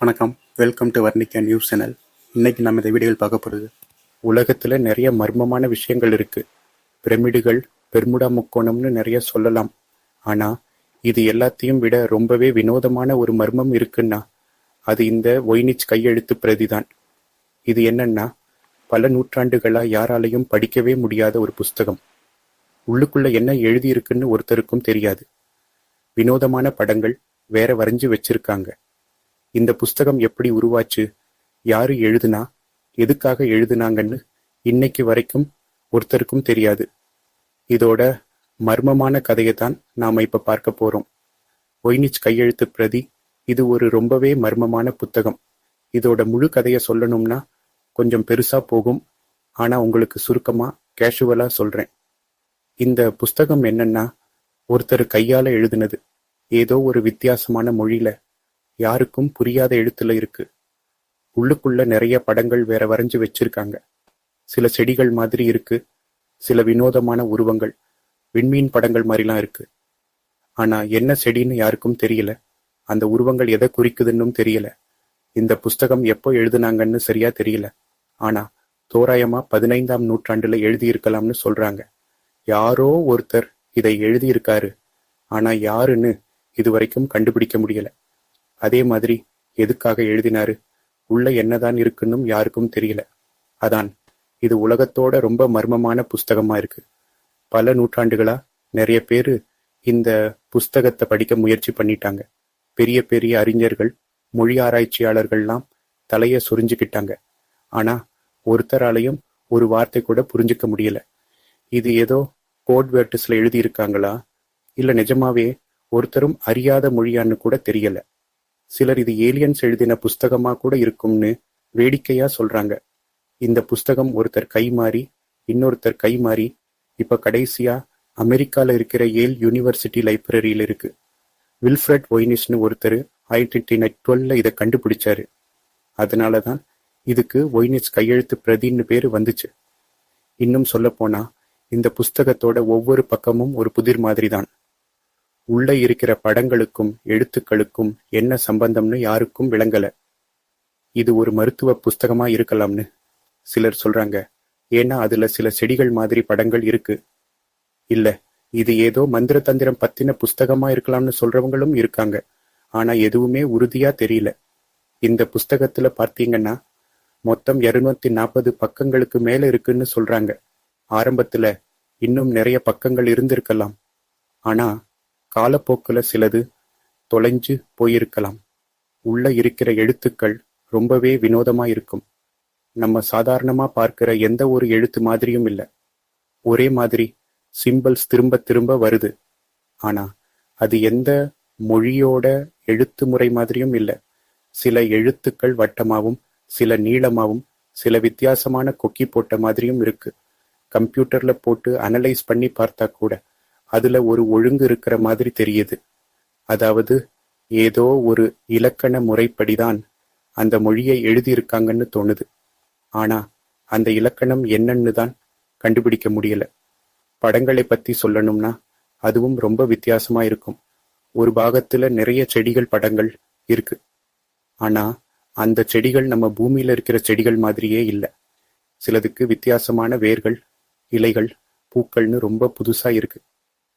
வணக்கம். Welcome to Varnika news channel இன்னைக்கு நம்ம இந்த வீடியோவில் பார்க்க போகிறது உலகத்தில் நிறைய மர்மமான விஷயங்கள் இருக்குது பிரமிடுகள் பெர்முடா முக்கோணம்னு நிறைய சொல்லலாம். ஆனால் இது எல்லாத்தையும் விட ரொம்பவே வினோதமான ஒரு மர்மம் இருக்குன்னா அது இந்த ஒய்னிச் கையெழுத்து பிரதிதான் இது என்னன்னா பல நூற்றாண்டுகளாக யாராலையும் படிக்கவே முடியாத ஒரு புஸ்தகம். உள்ளுக்குள்ள என்ன எழுதியிருக்குன்னு ஒருத்தருக்கும் தெரியாது. வினோதமான படங்கள் வேற வரைஞ்சு வச்சிருக்காங்க. இந்த புஸ்தகம் எப்படி உருவாச்சு? யாரு எழுதுனா? எதுக்காக எழுதுனாங்கன்னு இன்னைக்கு வரைக்கும் ஒருத்தருக்கும் தெரியாது. இதோட மர்மமான கதையை தான் நாம இப்ப பார்க்க போறோம். ஒய்னிச் கையெழுத்து பிரதி இது ஒரு ரொம்பவே மர்மமான புத்தகம். இதோட முழு கதையை சொல்லணும்னா கொஞ்சம் பெருசா போகும். ஆனா உங்களுக்கு சுருக்கமா கேஷுவலா சொல்றேன். இந்த புஸ்தகம் என்னன்னா ஒருத்தர் கையால எழுதுனது. ஏதோ ஒரு வித்தியாசமான மொழியில யாருக்கும் புரியாத எழுத்துல இருக்கு. உள்ளுக்குள்ள நிறைய படங்கள் வேற வரைஞ்சு வச்சிருக்காங்க. சில செடிகள் மாதிரி இருக்கு. சில வினோதமான உருவங்கள். விண்மீன் படங்கள் மாதிரிலாம் இருக்கு. ஆனா என்ன செடின்னு யாருக்கும் தெரியல. அந்த உருவங்கள் எதை குறிக்குதுன்னும் தெரியல. இந்த புஸ்தகம் எப்போ எழுதுனாங்கன்னு சரியா தெரியல. ஆனா தோராயமா பதினைந்தாம் நூற்றாண்டுல எழுதியிருக்கலாம்னு சொல்றாங்க. யாரோ ஒருத்தர் இதை எழுதியிருக்காரு. ஆனா யாருன்னு இதுவரைக்கும் கண்டுபிடிக்க முடியல. அதே மாதிரி எதுக்காக எழுதினாரு? உள்ள என்னதான் இருக்குன்னும் யாருக்கும் தெரியல. அதான் இது உலகத்தோட ரொம்ப மர்மமான புஸ்தகமா இருக்கு. பல நூற்றாண்டுகளா நிறைய பேரு இந்த புஸ்தகத்தை படிக்க முயற்சி பண்ணிட்டாங்க. பெரிய பெரிய அறிஞர்கள் மொழி ஆராய்ச்சியாளர்கள்லாம் தலைய சொரிஞ்சுக்கிட்டாங்க. ஆனா ஒருத்தராலையும் ஒரு வார்த்தை கூட புரிஞ்சுக்க முடியல. இது ஏதோ கோட் வேர்ட்ஸ்ல எழுதியிருக்காங்களா? இல்ல நிஜமாவே ஒருத்தரும் அறியாத மொழியான்னு கூட தெரியல. சிலர் இது ஏலியன்ஸ் எழுதின புஸ்தகமா கூட இருக்கும்னு வேடிக்கையா சொல்றாங்க. இந்த புஸ்தகம் ஒருத்தர் கை மாறி இன்னொருத்தர் கை மாறி இப்ப கடைசியா அமெரிக்கால இருக்கிற ஏல் யூனிவர்சிட்டி லைப்ரரியில இருக்கு. வில்ஃப்ரெட் ஒய்னிஸ்னு ஒருத்தர் ஆயிரத்தி டுவெல்ல இதை கண்டுபிடிச்சாரு. அதனாலதான் இதுக்கு ஒய்னிஸ் கையெழுத்து பிரதின்னு பேரு வந்துச்சு. இன்னும் சொல்ல போனா இந்த புஸ்தகத்தோட ஒவ்வொரு பக்கமும் ஒரு புதிர் மாதிரி தான் உள்ள இருக்கிற படங்களுக்கும் எழுத்துக்களுக்கும் என்ன சம்பந்தம்னு யாருக்கும் விளங்கல. இது ஒரு மருத்துவ புஸ்தகமா இருக்கலாம்னு சிலர் சொல்றாங்க. ஏன்னா அதுல சில செடிகள் மாதிரி படங்கள் இருக்கு. இல்ல இது ஏதோ மந்திர தந்திரம் பத்தின புஸ்தகமா இருக்கலாம்னு சொல்றவங்களும் இருக்காங்க. ஆனா எதுவுமே உறுதியா தெரியல. இந்த புஸ்தகத்துல பார்த்தீங்கன்னா மொத்தம் இருநூத்தி நாற்பது பக்கங்களுக்கு மேல இருக்குன்னு சொல்றாங்க. ஆரம்பத்துல இன்னும் நிறைய பக்கங்கள் இருந்திருக்கலாம். ஆனா காலப்போக்குல சிலது தொலைஞ்சு போயிருக்கலாம். உள்ள இருக்கிற எழுத்துக்கள் ரொம்பவே வினோதமா இருக்கும் நம்ம சாதாரணமா பார்க்கிற எந்த ஒரு எழுத்து மாதிரியும் இல்ல. ஒரே மாதிரி சிம்பிள்ஸ் திரும்ப திரும்ப வருது. ஆனா அது எந்த மொழியோட எழுத்து முறை மாதிரியும் இல்ல. சில எழுத்துக்கள் வட்டமாவும் சில நீளமாவும் சில வித்தியாசமான கொக்கி போட்ட மாதிரியும் இருக்கு. கம்ப்யூட்டர்ல போட்டு அனலைஸ் பண்ணி பார்த்தா கூட அதுல ஒரு ஒழுங்கு இருக்கிற மாதிரி தெரியுது. அதாவது ஏதோ ஒரு இலக்கண முறைப்படிதான் அந்த மொழியை எழுதியிருக்காங்கன்னு தோணுது. ஆனா அந்த இலக்கணம் என்னன்னு தான் கண்டுபிடிக்க முடியல. படங்களை பத்தி சொல்லணும்னா அதுவும் ரொம்ப வித்தியாசமா இருக்கும். ஒரு பாகத்துல நிறைய செடிகள் படங்கள் இருக்கு. ஆனா அந்த செடிகள் நம்ம பூமியில இருக்கிற செடிகள் மாதிரியே இல்லை. சிலதுக்கு வித்தியாசமான வேர்கள் இலைகள் பூக்கள்னு ரொம்ப புதுசா இருக்கு.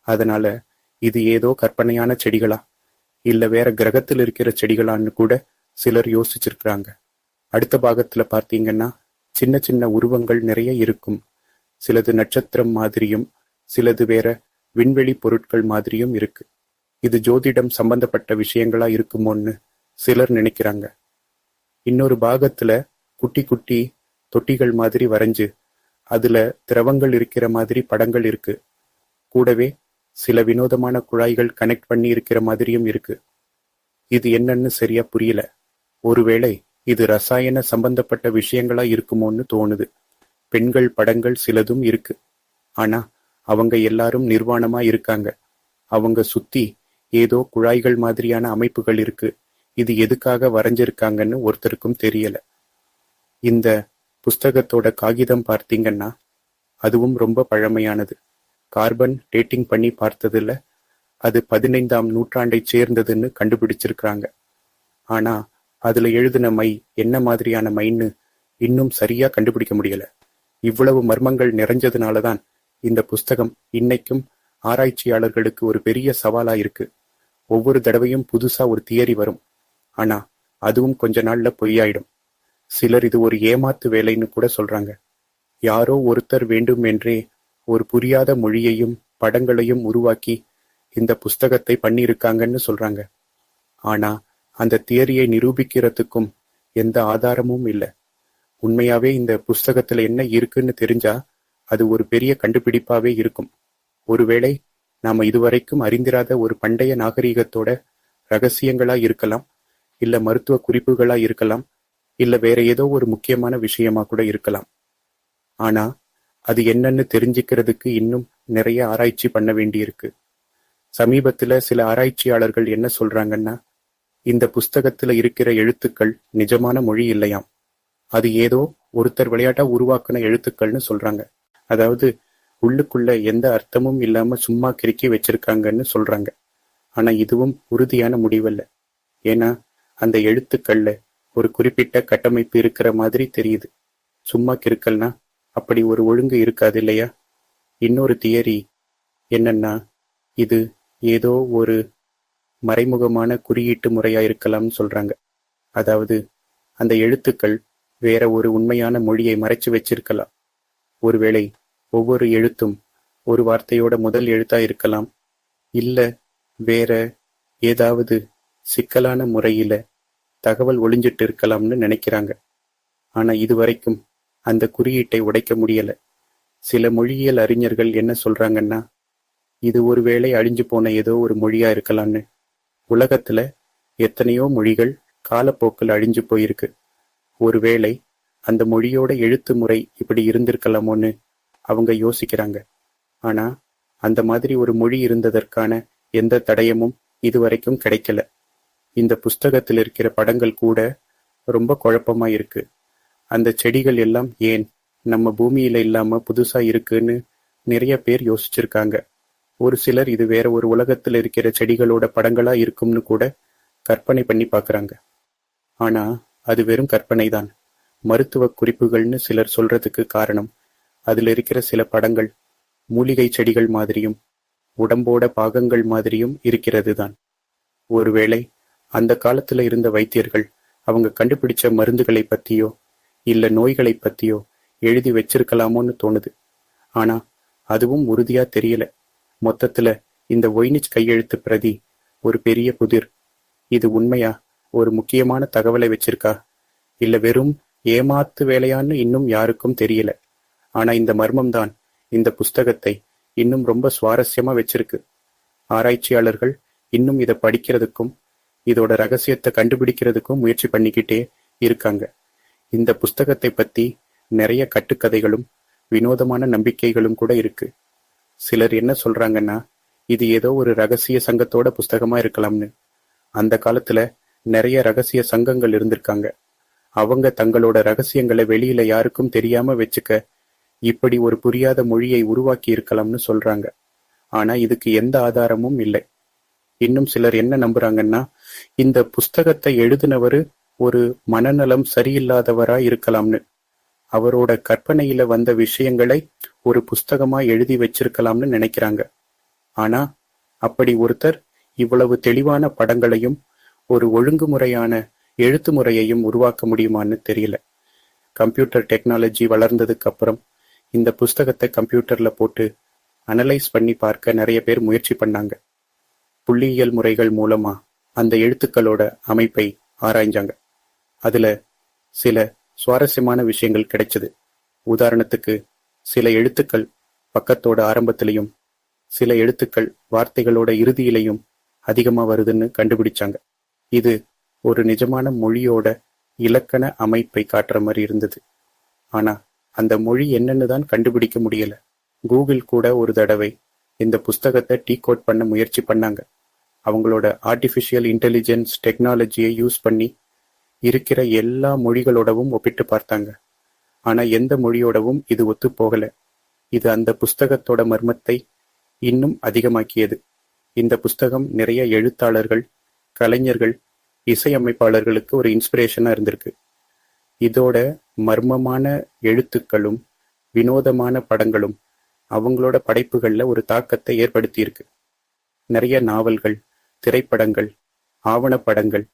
அதனால இது ஏதோ கற்பனையான செடிகளா? இல்ல வேற கிரகத்தில் இருக்கிற செடிகளான்னு கூட சிலர் யோசிச்சிருக்கிறாங்க. அடுத்த பாகத்துல பார்த்தீங்கன்னா சின்ன சின்ன உருவங்கள் நிறைய இருக்கும். சிலது நட்சத்திரம் மாதிரியும் சிலது வேற விண்வெளி பொருட்கள் மாதிரியும் இருக்கு. இது ஜோதிடம் சம்பந்தப்பட்ட விஷயங்களா இருக்குமோன்னு சிலர் நினைக்கிறாங்க. இன்னொரு பாகத்துல குட்டி குட்டி தொட்டிகள் மாதிரி வரைஞ்சு அதுல திரவங்கள் இருக்கிற மாதிரி படங்கள் இருக்கு. கூடவே சில வினோதமான குழாய்கள் கனெக்ட் பண்ணி இருக்கிற மாதிரியும் இருக்கு. இது என்னன்னு சரியா புரியல. ஒருவேளை இது ரசாயன சம்பந்தப்பட்ட விஷயங்களா இருக்குமோன்னு தோணுது. பெண்கள் படங்கள் சிலதும் இருக்கு. ஆனா அவங்க எல்லாரும் நிர்வாணமா இருக்காங்க. அவங்க சுத்தி ஏதோ குழாய்கள் மாதிரியான அமைப்புகள் இருக்கு. இது எதுக்காக வரைஞ்சிருக்காங்கன்னு ஒருத்தருக்கும் தெரியல. இந்த புஸ்தகத்தோட காகிதம் பார்த்தீங்கன்னா அதுவும் ரொம்ப பழமையானது. கார்பன் டேட்டிங் பண்ணி பார்த்ததுல அது பதினைந்தாம் நூற்றாண்டைச் சேர்ந்ததுன்னு கண்டுபிடிச்சிருக்காங்க ஆனா அதுல எழுதின மை என்ன மாதிரியான மைன்னு இன்னும் சரியா கண்டுபிடிக்க முடியல. இவ்வளவு மர்மங்கள் நிறைஞ்சதுனாலதான் இந்த புஸ்தகம் இன்னைக்கும் ஆராய்ச்சியாளர்களுக்கு ஒரு பெரிய சவாலா இருக்கு. ஒவ்வொரு தடவையும் புதுசா ஒரு தியரி வரும். ஆனா அதுவும் கொஞ்ச நாள்ல பொய்யாயிடும். சிலர் இது ஒரு ஏமாத்து வேலைன்னு கூட சொல்றாங்க. யாரோ ஒருத்தர் வேண்டும் என்றே ஒரு புரியாத மொழியையும் படங்களையும் உருவாக்கி இந்த புஸ்தகத்தை பண்ணியிருக்காங்கன்னு சொல்றாங்க. ஆனா அந்த தியரியை நிரூபிக்கிறதுக்கும் எந்த ஆதாரமும் இல்லை. உண்மையாவே இந்த புஸ்தகத்துல என்ன இருக்குன்னு தெரிஞ்சா அது ஒரு பெரிய கண்டுபிடிப்பாவே இருக்கும். ஒருவேளை நாம இதுவரைக்கும் அறிந்திராத ஒரு பண்டைய நாகரிகத்தோட ரகசியங்களா இருக்கலாம் இல்ல மருத்துவ குறிப்புகளா இருக்கலாம் இல்ல வேற ஏதோ ஒரு முக்கியமான விஷயமா கூட இருக்கலாம். ஆனா அது என்னன்னு தெரிஞ்சுக்கிறதுக்கு இன்னும் நிறைய ஆராய்ச்சி பண்ண வேண்டியிருக்கு. சமீபத்துல சில ஆராய்ச்சியாளர்கள் என்ன சொல்றாங்கன்னா இந்த புஸ்தகத்துல இருக்கிற எழுத்துக்கள் நிஜமான மொழி இல்லையாம். அது ஏதோ ஒருத்தர் விளையாட்டா உருவாக்குன எழுத்துக்கள்னு சொல்றாங்க. அதாவது உள்ளுக்குள்ள எந்த அர்த்தமும் இல்லாம சும்மா கிறுக்கி வச்சிருக்காங்கன்னு சொல்றாங்க. ஆனா இதுவும் உறுதியான முடிவல்ல. ஏன்னா அந்த எழுத்துக்கள்ல ஒரு குறிப்பிட்ட கட்டமைப்பு இருக்கிற மாதிரி தெரியுது. சும்மா கிறுக்கல்னா அப்படி ஒரு ஒழுங்கு இருக்காது இல்லையா? இன்னொரு தியரி என்னன்னா இது ஏதோ ஒரு மறைமுகமான குறியீட்டு முறையா இருக்கலாம்னு சொல்றாங்க. அதாவது அந்த எழுத்துக்கள் வேற ஒரு உண்மையான மொழியை மறைச்சு வச்சிருக்கலாம். ஒருவேளை ஒவ்வொரு எழுத்தும் ஒரு வார்த்தையோட முதல் எழுத்தா இருக்கலாம். இல்ல வேற ஏதாவது சிக்கலான முறையில தகவல் ஒளிஞ்சிட்டு இருக்கலாம்னு நினைக்கிறாங்க. ஆனா இதுவரைக்கும் அந்த குறியீட்டை உடைக்க முடியல. சில மொழியியல் அறிஞர்கள் என்ன சொல்றாங்கன்னா இது ஒருவேளை அழிஞ்சு போன ஏதோ ஒரு மொழியா இருக்கலாம்னு. உலகத்துல எத்தனையோ மொழிகள் காலப்போக்கில் அழிஞ்சு போயிருக்கு. ஒருவேளை அந்த மொழியோட எழுத்து முறை இப்படி இருந்திருக்கலாமோன்னு அவங்க யோசிக்கிறாங்க. ஆனா அந்த மாதிரி ஒரு மொழி இருந்ததற்கான எந்த தடயமும் இதுவரைக்கும் கிடைக்கல. இந்த புஸ்தகத்தில் இருக்கிற படங்கள் கூட ரொம்ப குழப்பமா இருக்கு. அந்த செடிகள் எல்லாம் ஏன் நம்ம பூமியில இல்லாம புதுசா இருக்குன்னு நிறைய பேர் யோசிச்சிருக்காங்க. ஒரு சிலர் இது வேற ஒரு உலகத்துல இருக்கிற செடிகளோட படங்களா இருக்கும்னு கூட கற்பனை பண்ணி பாக்குறாங்க. ஆனா அது வெறும் கற்பனை தான் மருத்துவ குறிப்புகள்னு சிலர் சொல்றதுக்கு காரணம் அதுல இருக்கிற சில படங்கள் மூலிகை செடிகள் மாதிரியும் உடம்போட பாகங்கள் மாதிரியும் இருக்கிறது தான் ஒருவேளை அந்த காலத்துல இருந்த வைத்தியர்கள் அவங்க கண்டுபிடிச்ச மருந்துகளை பத்தியோ இல்ல நோய்களை பத்தியோ எழுதி வச்சிருக்கலாமோன்னு தோணுது. ஆனா அதுவும் உறுதியா தெரியல. மொத்தத்துல இந்த ஒய்னிச் கையெழுத்து பிரதி ஒரு பெரிய புதிர் இது உண்மையா? ஒரு முக்கியமான தகவலை வச்சிருக்கா? இல்ல வெறும் ஏமாத்து வேலையான்னு இன்னும் யாருக்கும் தெரியல. ஆனா இந்த மர்மம் தான் இந்த புஸ்தகத்தை இன்னும் ரொம்ப சுவாரஸ்யமா வச்சிருக்கு. ஆராய்ச்சியாளர்கள் இன்னும் இதை படிக்கிறதுக்கும் இதோட ரகசியத்தை கண்டுபிடிக்கிறதுக்கும் முயற்சி பண்ணிக்கிட்டே இருக்காங்க. இந்த புஸ்தகத்தை பத்தி நிறைய கட்டுக்கதைகளும் வினோதமான நம்பிக்கைகளும் கூட இருக்கு. சிலர் என்ன சொல்றாங்கன்னா இது ஏதோ ஒரு ரகசிய சங்கத்தோட புஸ்தகமா இருக்கலாம்னு. அந்த காலத்துல நிறைய ரகசிய சங்கங்கள் இருந்திருக்காங்க. அவங்க தங்களோட ரகசியங்களை வெளியில யாருக்கும் தெரியாம வச்சுக்க இப்படி ஒரு புரியாத மொழியை உருவாக்கி இருக்கலாம்னு சொல்றாங்க. ஆனா இதுக்கு எந்த ஆதாரமும் இல்லை. இன்னும் சிலர் என்ன நம்புறாங்கன்னா இந்த புஸ்தகத்தை எழுதினவரு ஒரு மனநலம் சரியில்லாதவரா இருக்கலாம்னு. அவரோட கற்பனையில வந்த விஷயங்களை ஒரு புஸ்தகமா எழுதி வச்சிருக்கலாம்னு நினைக்கிறாங்க. ஆனா அப்படி ஒருத்தர் இவ்வளவு தெளிவான படங்களையும் ஒரு ஒழுங்குமுறையான எழுத்து முறையையும் உருவாக்க முடியுமான்னு தெரியல. கம்ப்யூட்டர் டெக்னாலஜி வளர்ந்ததுக்கு அப்புறம் இந்த புஸ்தகத்தை கம்ப்யூட்டர்ல போட்டு அனலைஸ் பண்ணி பார்க்க நிறைய பேர் முயற்சி பண்ணாங்க. புள்ளியியல் முறைகள் மூலமா அந்த எழுத்துக்களோட அமைப்பை ஆராய்ஞ்சாங்க. அதுல சில சுவாரஸ்யமான விஷயங்கள் கிடைச்சது. உதாரணத்துக்கு சில எழுத்துக்கள் பக்கத்தோட ஆரம்பத்திலையும் சில எழுத்துக்கள் வார்த்தைகளோட இறுதியிலையும் அதிகமா வருதுன்னு கண்டுபிடிச்சாங்க. இது ஒரு நிஜமான மொழியோட இலக்கண அமைப்பை காட்டுற மாதிரி இருந்தது. ஆனா அந்த மொழி என்னன்னு தான் கண்டுபிடிக்க முடியல. கூகுள் கூட ஒரு தடவை இந்த புஸ்தகத்தை டீ கோட் பண்ண முயற்சி பண்ணாங்க. அவங்களோட ஆர்டிஃபிஷியல் இன்டெலிஜென்ஸ் டெக்னாலஜியை யூஸ் பண்ணி இருக்கிற எல்லா மொழிகளோடவும் ஒப்பிட்டு பார்த்தாங்க. ஆனா எந்த மொழியோடவும் இது ஒத்து போகல. இது அந்த புஸ்தகத்தோட மர்மத்தை இன்னும் அதிகமாக்கியது. இந்த புஸ்தகம் நிறைய எழுத்தாளர்கள் கலைஞர்கள் இசையமைப்பாளர்களுக்கு ஒரு இன்ஸ்பிரேஷனா இருந்திருக்கு. இதோட மர்மமான எழுத்துக்களும் வினோதமான படங்களும் அவங்களோட படைப்புகள்ல ஒரு தாக்கத்தை ஏற்படுத்தியிருக்கு. நிறைய நாவல்கள் திரைப்படங்கள் ஆவணப்படங்கள்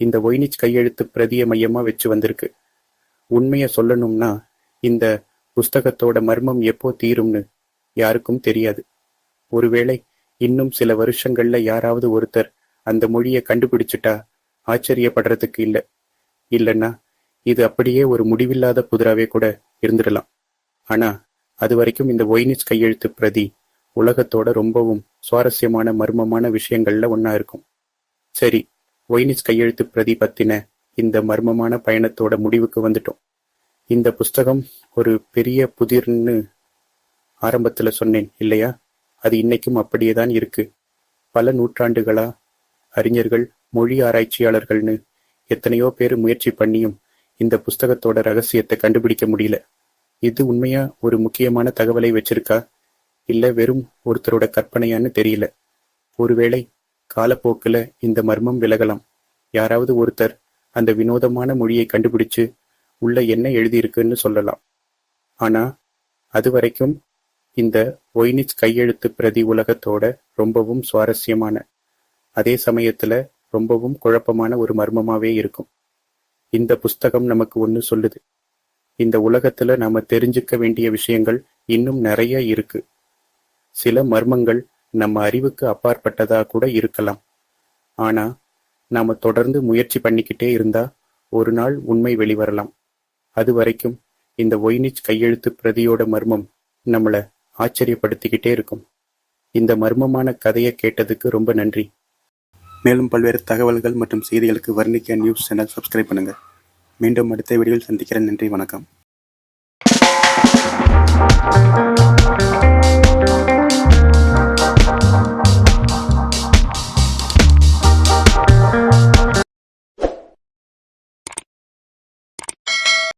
இந்த ஒய்னிச் கையெழுத்து பிரதியை மையமா வச்சு வந்திருக்கு. உண்மையை சொல்லணும்னா இந்த புஸ்தகத்தோட மர்மம் எப்போ தீரும்னு யாருக்கும் தெரியாது. ஒருவேளை இன்னும் சில வருஷங்கள்ல யாராவது ஒருத்தர் அந்த மொழியை கண்டுபிடிச்சிட்டா ஆச்சரியப்படுறதுக்கு இல்ல. இல்லைன்னா இது அப்படியே ஒரு முடிவில்லாத புதிராவே கூட இருந்துடலாம். ஆனா அது வரைக்கும் இந்த ஒய்னிச் கையெழுத்து பிரதி உலகத்தோட ரொம்பவும் சுவாரஸ்யமான மர்மமான விஷயங்கள்ல ஒன்னா இருக்கும். சரி ஒய்னிஸ் கையெழுத்து பிரதி பத்தின இந்த மர்மமான பயணத்தோட முடிவுக்கு வந்துட்டோம். இந்த புஸ்தகம் ஒரு பெரிய புதிர்னு ஆரம்பத்தில் சொன்னேன் இல்லையா? அது இன்னைக்கும் அப்படியே தான் இருக்கு. பல நூற்றாண்டுகளா அறிஞர்கள் மொழி ஆராய்ச்சியாளர்கள்னு எத்தனையோ பேர் முயற்சி பண்ணியும் இந்த புஸ்தகத்தோட ரகசியத்தை கண்டுபிடிக்க முடியல. இது உண்மையா ஒரு முக்கியமான தகவலை வச்சிருக்கா? இல்ல வெறும் ஒருத்தரோட கற்பனையான்னு தெரியல. ஒருவேளை காலப்போக்குல இந்த மர்மம் விலகலாம். யாராவது ஒருத்தர் அந்த வினோதமான மொழியை கண்டுபிடிச்சு உள்ள என்ன எழுதியிருக்குன்னு சொல்லலாம். ஆனா அது வரைக்கும் இந்த ஒய்னிச் கையெழுத்து பிரதி உலகத்தோட ரொம்பவும் சுவாரஸ்யமான அதே சமயத்துல ரொம்பவும் குழப்பமான ஒரு மர்மமாவே இருக்கும். இந்த புஸ்தகம் நமக்கு ஒன்று சொல்லுது. இந்த உலகத்துல நாம தெரிஞ்சுக்க வேண்டிய விஷயங்கள் இன்னும் நிறைய இருக்கு. சில மர்மங்கள் நம்ம அறிவுக்கு அப்பாற்பட்டதா கூட இருக்கலாம். ஆனா நாம தொடர்ந்து முயற்சி பண்ணிக்கிட்டே இருந்தா ஒரு நாள் உண்மை வெளிவரலாம். அது வரைக்கும் இந்த ஒய்னிச் கையெழுத்து பிரதியோட மர்மம் நம்மளை ஆச்சரியப்படுத்திக்கிட்டே இருக்கும். இந்த மர்மமான கதையை கேட்டதுக்கு ரொம்ப நன்றி. மேலும் பல்வேறு தகவல்கள் மற்றும் செய்திகளுக்கு வர்ணிக்க நியூஸ் சேனல் சப்ஸ்கிரைப் பண்ணுங்க. மீண்டும் அடுத்த வீடியோவில் சந்திக்கிறேன். நன்றி வணக்கம்.